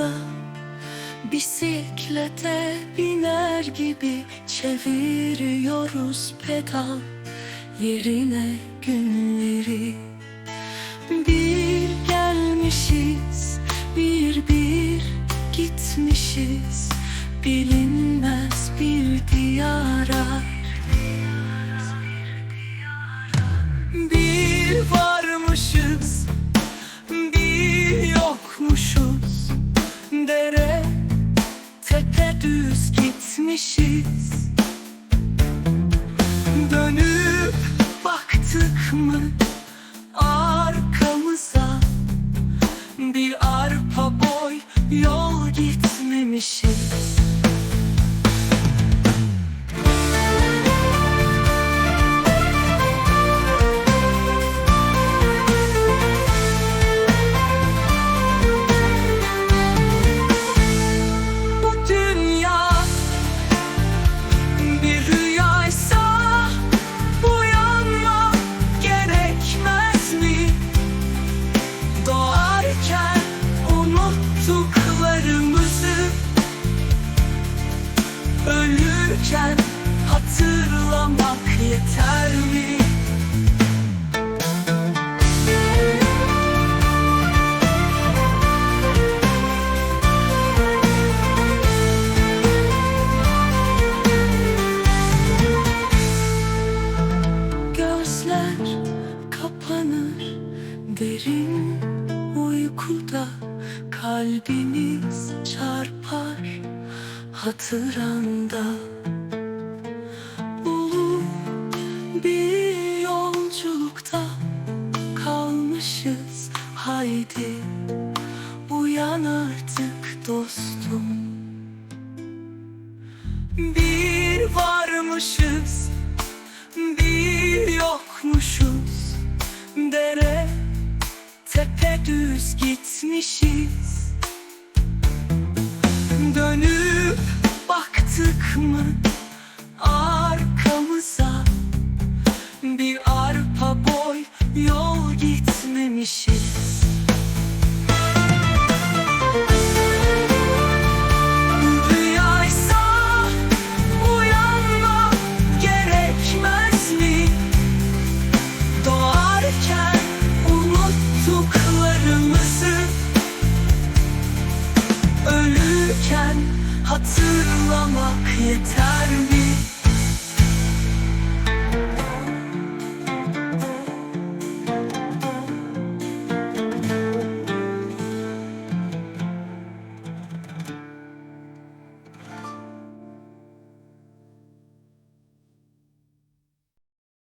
anda Bisiklete biner gibi çeviriyoruz pedal Yerine günleri. Bir gelmişiz bir bir gitmişiz. Bilin gitmişiz Dönüp baktık mı arkamıza? Bir arpa boy yol gitmemişiz unuttuklarımızı Ölürken hatırlamak yeter mi? Gözler kapanır derin uykuda Kalbimiz çarpar hatıranda. Ulu bir yolculukta kalmışız Haydi uyan artık dostum. Bir varmışız Ağlamak yeter mi?